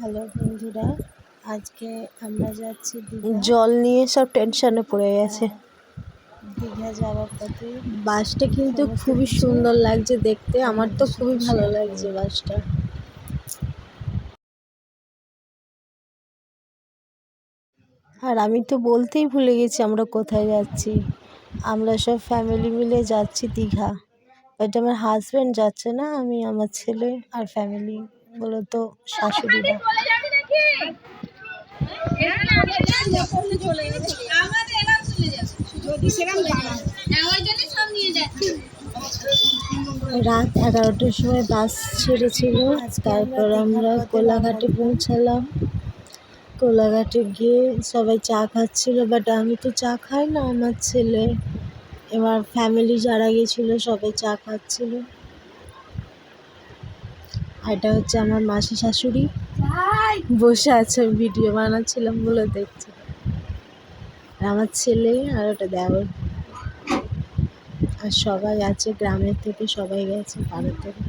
Hello বন্ধুরা। আজকে আমরা যাচ্ছি জল নিয়ে সব টেনশনে পড়ে গেছে। দীঘা যাওয়ার পথে। বাসটা কিন্তু খুবই সুন্দর লাগছে দেখতে। আমার তো খুবই ভালো লাগছে বাসটা আর আমি তো বলতেই ভুলে গেছি আমরা কোথায় যাচ্ছি। আমরা সব ফ্যামিলি মিলে যাচ্ছি দীঘা। বাট আমার হাজব্যান্ড যাচ্ছে না আমি আমার ছেলে আর ফ্যামিলি মূলত শাশুড়িরা। রাত এগারোটার সময় বাস ছেড়েছিল। তারপর আমরা কোলাঘাটে পৌঁছালাম। কোলাঘাটে গিয়ে সবাই চা খাচ্ছিল বাট আমি তো চা খাই না, আমার ছেলে এবার ফ্যামিলি যারা গেছিল সবাই চা খাচ্ছিল। আর এটা হচ্ছে আমার মাসি শাশুড়ি। বসে আছে, ভিডিও বানাচ্ছিলাম বলে দেখছি। আর আমার ছেলে আর ওটা দেওয়ার আর সবাই আছে, গ্রামের থেকে সবাই গেছে পাড়ার থেকে।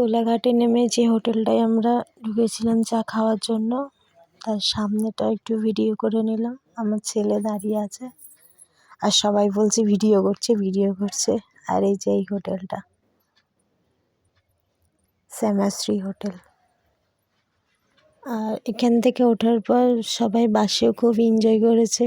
কোলাঘাটে নেমে যে হোটেলটায় আমরা ঢুকেছিলাম চা খাওয়ার জন্য, তার সামনেটা একটু ভিডিও করে নিলাম। আমার ছেলে দাঁড়িয়ে আছে। আর সবাই বলছে, ভিডিও করছে ভিডিও করছে। আর এই যে এই হোটেলটা। শ্যামাশ্রী হোটেল। আর এখান থেকে ওঠার পর সবাই বাসেও খুব এনজয় করেছে।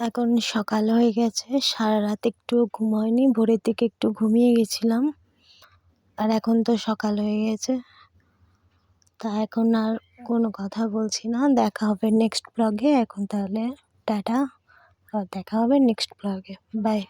এখন সকাল হয়ে গেছে, সারা রাত একটু ঘুম হয়নি ভোরের দিকে একটু ঘুমিয়ে গেছিলাম, আর এখন তো সকাল হয়ে গেছে। তা এখন আর কোনো কথা বলছি না, দেখা হবে নেক্সট ব্লগে এখন তাহলে টাটা দেখা হবে নেক্সট ব্লগে বাই